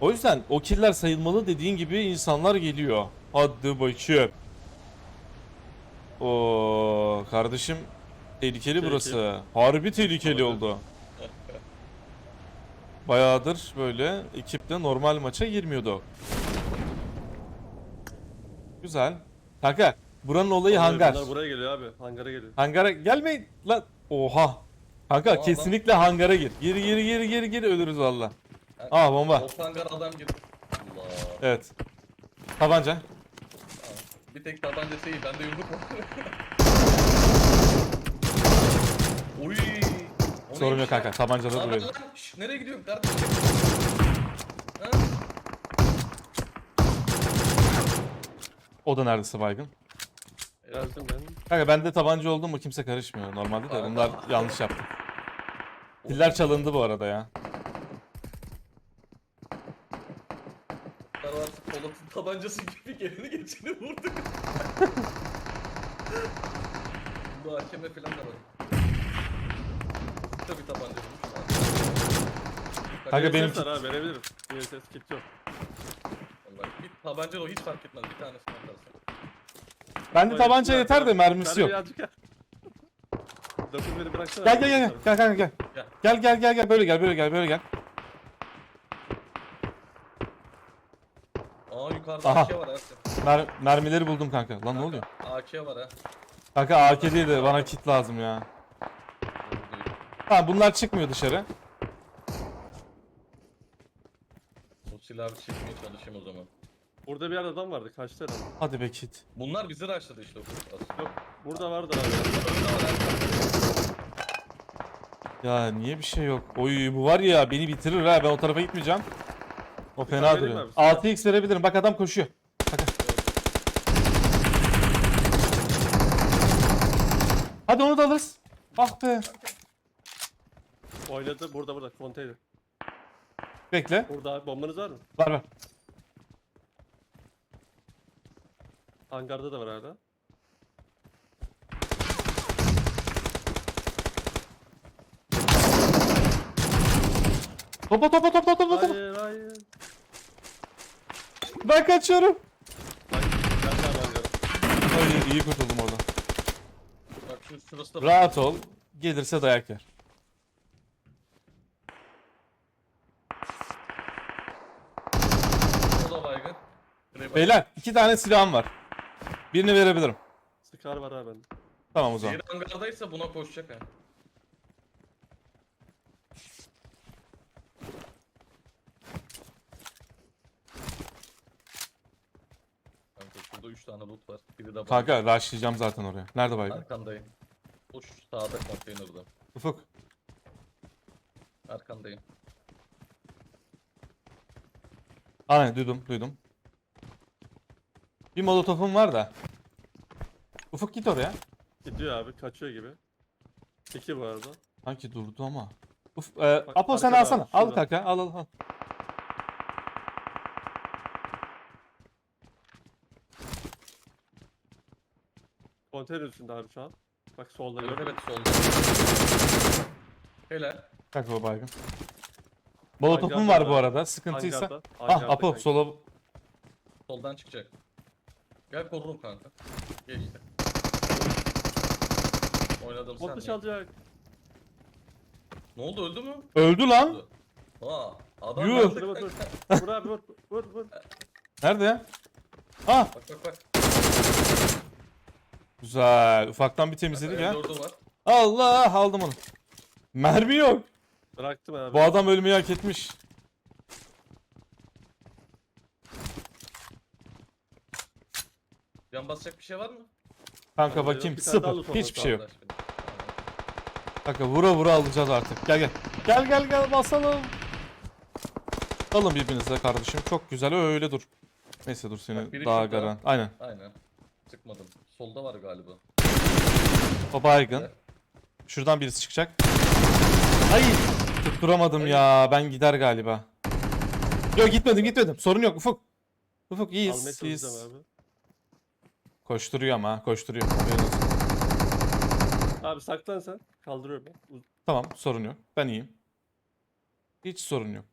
O yüzden o killer sayılmalı dediğin gibi insanlar geliyor. Hadi bakayım. Oo kardeşim tehlikeli Tehlikeli. burası. Harbi tehlikeli oldu. Bayağıdır böyle ekiple normal maça girmiyordu. Güzel. Kanka buranın olayı Vallahi hangar. Bunlar buraya geliyor abi. Hangara geliyor. Hangara gelmeyin lan. Oha. Kanka Aa, kesinlikle hangara gir. Gir gir gir gir gir ölürüz valla. Aa bomba. O hangar adam gibi. Allah. Evet. Tabanca. Bir tek tabancası iyi. Bende yumruk var. Oy. O Sorun neymiş yok kanka. ya? Tabancada Lan, duruyor. lan, şş, nereye gidiyorsun kardeşim? Ha? O da neredeyse baygın. Geldim ben. Kanka bende tabanca oldu mu kimse karışmıyor normalde de. Bunlar yanlış yaptı. Piller çalındı bu arada ya. Artık Polat'ın tabancası gibi geleni geçeni vurduk. Bu hakeme falan da var. Tabii tabanca vurmuş. Kanka benim var abi verebilirim. VSS kit yok. Vallahi bir tabanca o hiç fark etmez. Bir tanesini atarsın. bende tabanca yeter de mermisi yok. Dokun beni bıraksana. Gel gel gel gel gel kanka gel. Gel. Gel gel gel gel böyle gel böyle gel böyle gel. Aa yukarıda Aha. AK var. Mer mermileri buldum kanka. Lan ne oluyor? AK var ha. Kanka AK değil de bana kit lazım ya. Ha bunlar çıkmıyor dışarı. O silahı çekmeye çalışayım o zaman. Burada bir yerde adam vardı. Kaçtı adam. Hadi be kit. Bunlar bizi rushladı işte. Aslında. Yok. Burada vardı abi. Ya niye bir şey yok? Oy bu var ya beni bitirir ha ben o tarafa gitmeyeceğim. O fena vereyim duruyor. abi sana. 6x verebilirim. Bak adam koşuyor. Hadi onu da alırız. Ah be. Oynadı. Burada burada. Konteyner. Bekle. Burada abi. Bombanız var mı? Var var. Hangarda da var hala. Topa topa topa topa topa. Hayır. Ben kaçıyorum. Bak iyi kurtuldum oradan. Bak şu şurası da Rahat ol. Gelirse dayak yer. O da baygın. Şuraya bak. Beyler iki tane silahım var. Birini verebilirim. Scar var abi bende. Tamam o zaman. Diğeri hangardaysa buna koşacak ha. Kanka şurada 3 tane loot var. Biri de. Kanka rushlayacağım zaten oraya. Nerede baygın? Arkandayım. O şu sağda konteynerde. Ufuk. Arkandayım. Aynen duydum duydum. Bir molotofum var da. Ufuk git oraya. Gidiyor abi. Kaçıyor gibi. İki bu arada. Sanki durdu ama. Uf, e, Apo sen arkada alsana. Al şurada. kanka al al al. Konteyner üstünde abi şu an. Bak solda Evet gördüm. evet solda. Helal. Kanka o baygın. Molotofum var bu da. arada. Sıkıntıysa. Hangarda. Ah hangarda Apo kanka. sola. Soldan çıkacak. Gel korurum kanka. Geçti. Oynadım sen. Botu de. çalacak. Ne oldu öldü mü? Öldü lan. Aa, adam Yuh. vur. Vur abi vur. Vur vur. Nerede ya? Ah Bak bak bak. Güzel. Ufaktan bir temizledik ya. M4'ü var. Allah aldım onu. Mermi yok. Bıraktım abi. Bu adam ölmeyi hak etmiş. Can basacak bir şey var mı? Kanka Bende yok. bakayım Bir tane daha sıfır. loot olması Hiçbir şey yok. Allah aşkına. Kanka vura vura alacağız artık. Gel gel. Gel gel gel basalım. Alın birbirinize kardeşim. Çok güzel öyle dur. Neyse dur seni Bak, biri daha şurada. garan. Aynen. Aynen. Sıkmadım. Solda var galiba. O baygın. Evet. Şuradan birisi çıkacak. Ay tutturamadım ya. Ben gider galiba. Yok gitmedim gitmedim. Sorun yok Ufuk. Ufuk Almaya iyiyiz. çalışacağım iyiyiz. abi. Koşturuyor ama koşturuyor. Abi saklan sen. Kaldırıyorum ben. Uz- Tamam sorun yok. Ben iyiyim. Hiç sorun yok.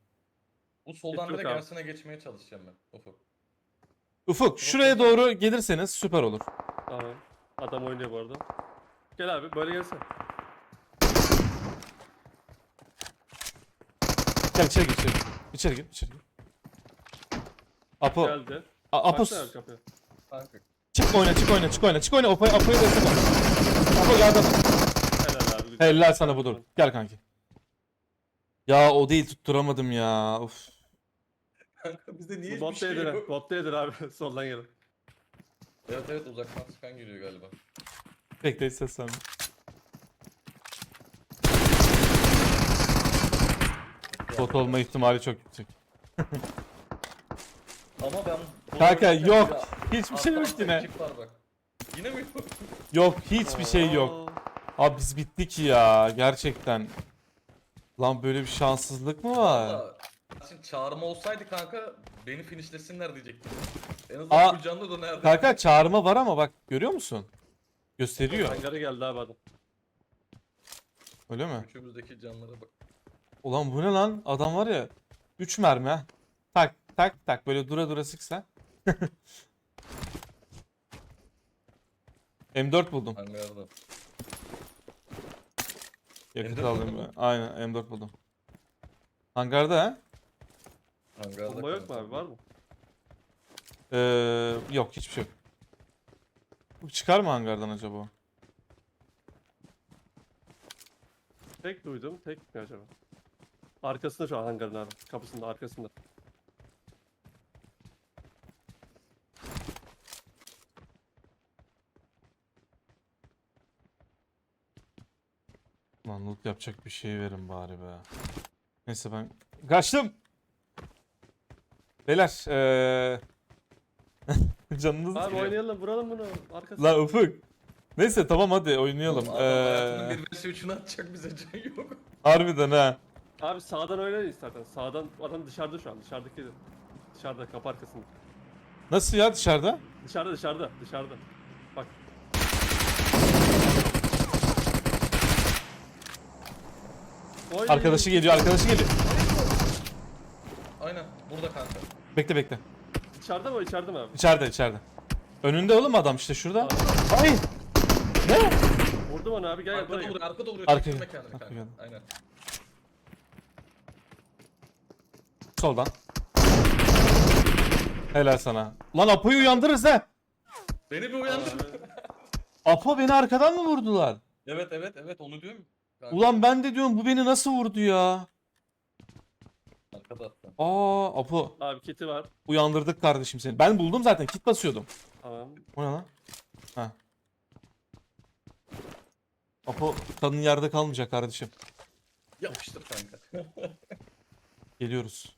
Bu soldan yok direkt abi. Geçmeye çalışacağım ben. Ufuk. Ufuk şuraya doğru gelirseniz süper olur. Tamam. Adam oynuyor bu arada. Gel abi böyle gelsene. Gel içeri gir içeri. gir. İçeri gir içeri gir. Apo. Geldi. A- Apo Baksana abi kapıya. Kanka. çık oyna çık oyna çık oyna çık oyna. Apo'ya Apo'ya destek ol. Apo geldi. Helal abi. güzel. Helal sana budur. Gel kanki. Ya o değil tutturamadım ya. Of. Kanka bizde niye Bu hiçbir bot şey değildir. yok? Bot değildir abi. Soldan gelin. Evet evet uzaktan sıkan geliyor galiba. Bekle hiç ses verme. Bot olma ihtimali çok yüksek. Ama ben... bunu Kanka oynarken yok. bir de Hiçbir şey yok alttan yine. var bak. Yine mi yok? Yok hiçbir şey yok. Abi biz bittik ya gerçekten. Lan böyle bir şanssızlık mı var? Valla Şimdi çağırma olsaydı kanka beni finishlesinler diyecektim. En azından Aa, full canlı da nerede? Kanka çağırma var ama bak görüyor musun? Gösteriyor. Hangara geldi abi adam. Öyle mi? Üçümüzdeki canlara bak. Ulan bu ne lan? Adam var ya. 3 mermi ha. Tak tak tak böyle dura dura sıksa. M4 buldum. Hangarda. Yakıt M4 aldım buldun mu? Aynen M4 buldum. Hangarda ha? Hangarda Bomba yok mu kanka. abi var mı? Ee, yok hiçbir şey yok. Bu çıkar mı hangardan acaba? Tek duydum. Tek mi acaba? Arkasında şu an hangarın abi. Kapısında arkasında. Lan loot yapacak bir şey verin bari be. Neyse ben kaçtım. Beyler ee... Canınız Abi sıkıyor. oynayalım vuralım bunu. Arkasında. Lan Ufuk. Neyse tamam hadi oynayalım. Oğlum, adam hayatının Ee, 1 vs 3'ünü atacak bize can yok. harbiden ha. Abi sağdan oynayın istersen. Sağdan adam dışarıda şu an. Dışarıdaki dışarıda kapı arkasında. Nasıl ya dışarıda? Dışarıda dışarıda dışarıda. Bak. Oy. Arkadaşı geliyor, arkadaşı geliyor. Aynen burada kanka. Bekle bekle. Dışarıda mı içeride mi abi? İçeride içeride. Önünde oğlum adam işte şurada. Ay! Ne? Vurdum onu abi gel gel. Arkada buraya vuruyor, arkada vuruyor. Arkaya Çekilme gel, kendini arkaya kanka. Aynen. Soldan. Helal sana. Lan Apo'yu uyandırırız ha. Beni bir uyandır. Abi, Apo beni arkadan mı vurdular? evet evet evet onu diyorum. Kanka, Ulan ben de diyorum bu beni nasıl vurdu ya? Arkada attı. Aa Apo Abi kiti var. uyandırdık kardeşim seni. Ben buldum zaten kit basıyordum. Tamam. O ne lan? Ha. Apo kanın yerde kalmayacak kardeşim. Yapıştır kanka. Geliyoruz.